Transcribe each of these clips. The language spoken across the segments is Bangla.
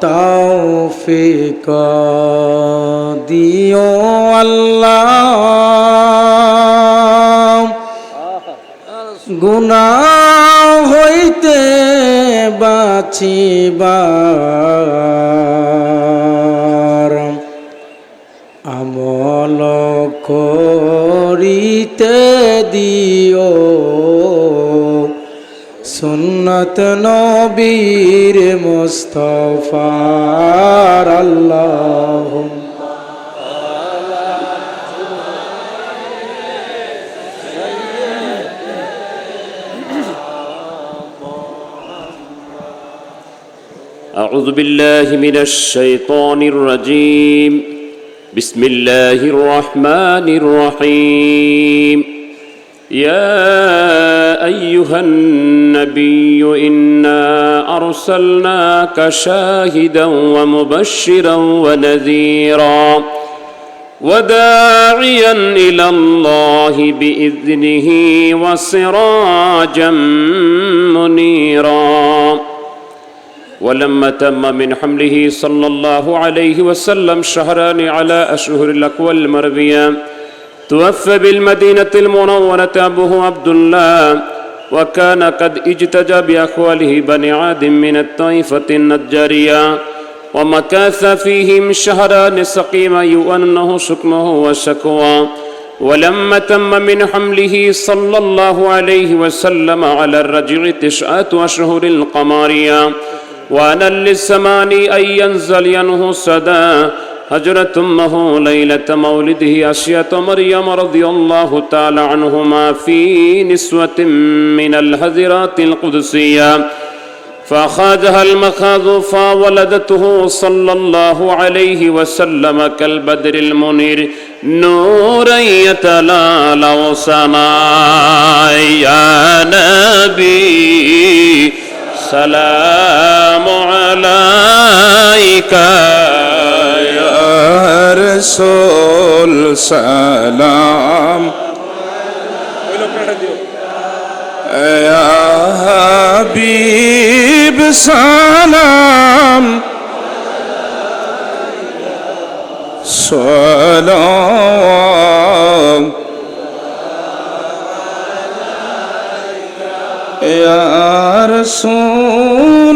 তৌফিক দিও আল্লাহ। গুনা হইতে বাঁচিবার। আমল করিতে দিও সুন্নত নবীর মুস্তফার আল্লাহ أعوذ بالله من الشيطان الرجيم بسم الله الرحمن الرحيم يا أيها النبي إنا أرسلناك شاهدا ومبشرا ونذيرا وداعيا إلى الله بإذنه وسراجا منيرا. ولما تم من حمله صلى الله عليه وسلم شهران على أشهر الأكوال المربية توفى بالمدينة المنورة أبوه عبد الله وكان قد اجتجى بأخواله بني عاد من الطائفة النجارية ومكاث فيهم شهران سقيما يؤنه سكمه وشكوى ولما تم من حمله صلى الله عليه وسلم على الرجع تسعة أشهر القمارية وأنا للسمان أن ينزل ينه سدا هجرة أمه ليلة مولده أشية مريم رضي الله تعالى عنهما في نسوة من الهزرات القدسية. فأخذها المخاض فولدته صلى الله عليه وسلم كالبدر المنير نورا يتلالى سما يا نبي. سلام عليك. রসোল সালাম। হাবিব সালাম। সালাম। ইয়া রাসূলুল্লাহ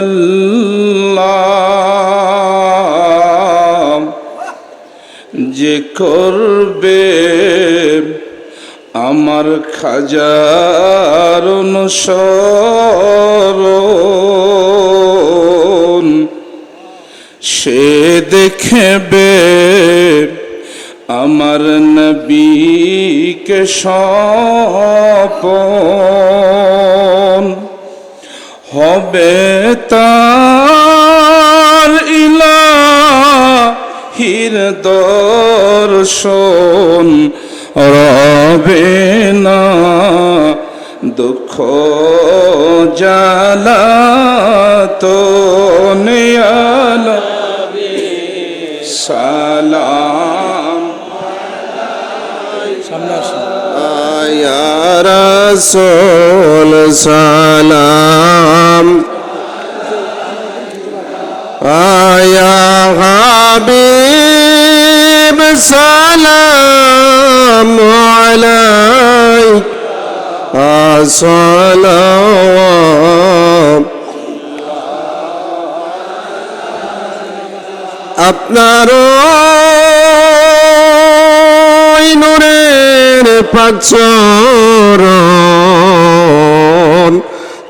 সাল্লাম যে করবে আমার খাজার অনুসর সে দেখবে আমার নবীকে সপ হবে তার ইলাহির দর্শন রবে না দুঃখ জালা তো নিয়ালা। সালাম রসোল সালাম। আয়া হাবিব সালাম আলাইক। আসসালাম। আপনারও নূরের পাচ্ছ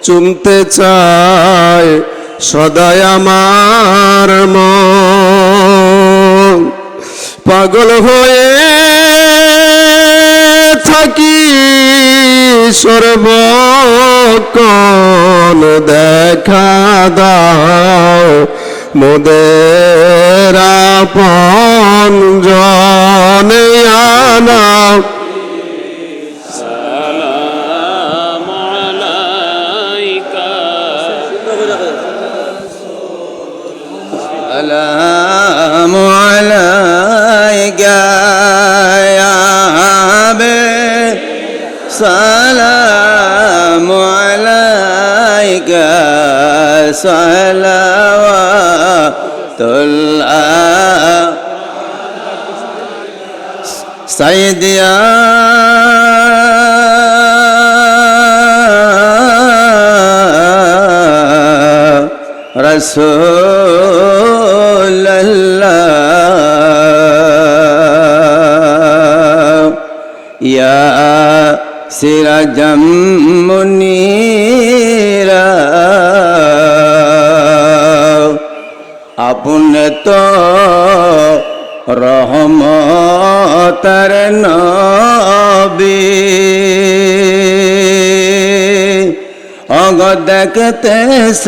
চুমতে চায় সদায় আমার মন। পাগল হয়ে থাকি সর্বক্ষণ দেখা দাও মোদের আপন আনা। صلوات الله سيد يا رسول الله يا سراجا منيرا আপন তো রহমতার নবী। অগ দেখতেছ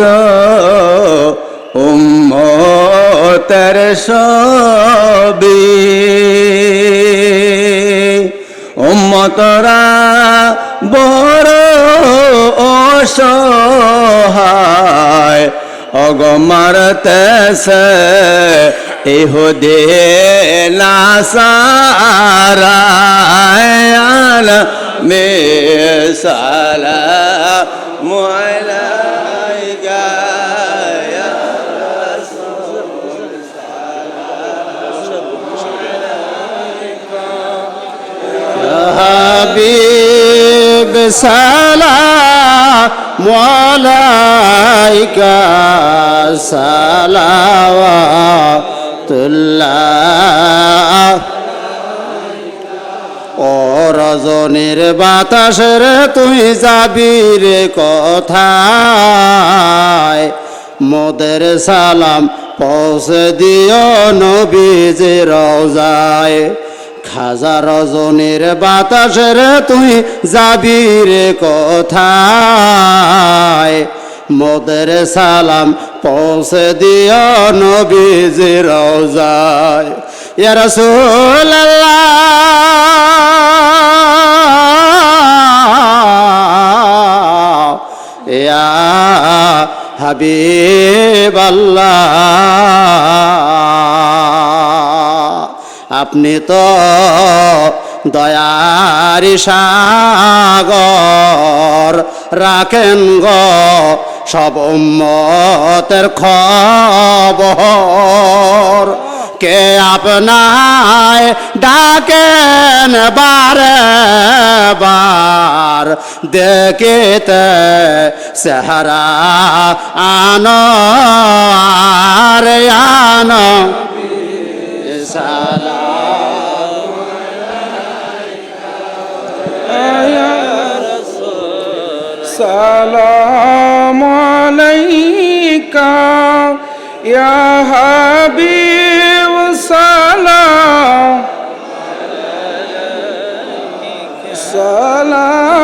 উম্মতার সবি উম্মতরা বড় অসহায় অগমারতেছে ইহুদে নাসারায়াল মে সালা মুআলাইকা হাবিব সালাম। আলাইকা সালাওয়াতুল্লাহ। ও রজনীর বাতাসের তুই যাবি রে কথায়? মোদের সালাম পৌঁছে দিও নবীজি রওজায়। খাজা রজনীর বাতাসের তুই যাবি রে কোথায়? মোদের সালাম পৌঁছে দিও নবীজি রওজায় ইয়া রাসূলুল্লাহ, ইয়া হাবিব আপনি তো দয়ার সাগর রাখেন গ সব উম্মতের খবর। কে আপনায় ডাকেন বারে বার? দেখিতে সেহারা আনো, আর আনো। সালাম سلام عليك يا حبيب سلام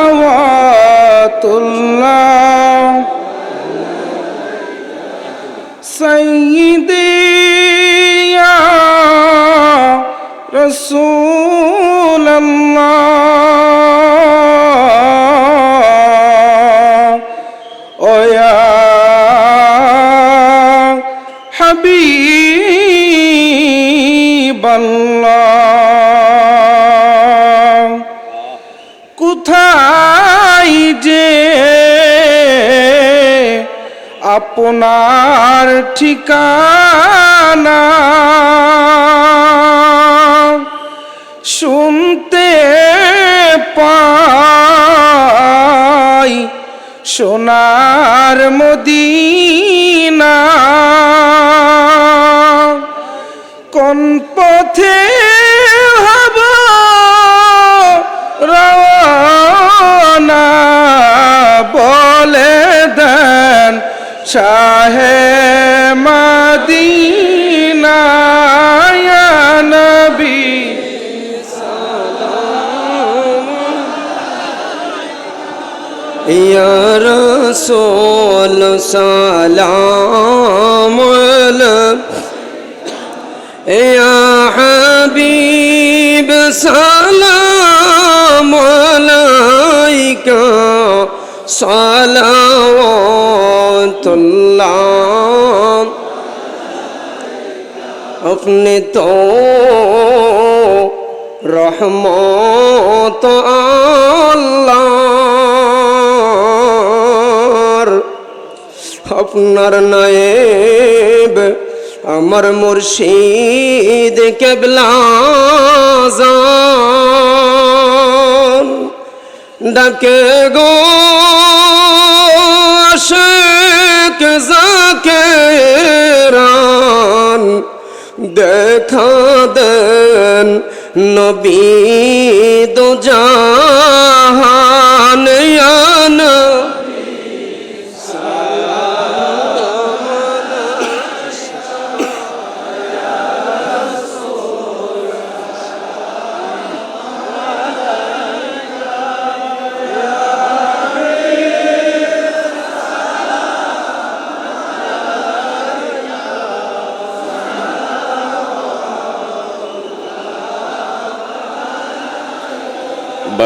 صلوات الله سيدي يا رسول الله আপনার ঠিকানা। শুনতে পাই সোনার মদিনা। কোন পথে چاہے مدینہ یا نبی یا رسول سلام یا حبیب سلام علیکہ রহমতুল্লাহ। আপনি তো রহমত আল্লাহর আপনার নয়েব আমার মুর্শিদ কেবলা ডাকে গো সে আশেক জাকেরান দেখা দেন নবী দো জাহান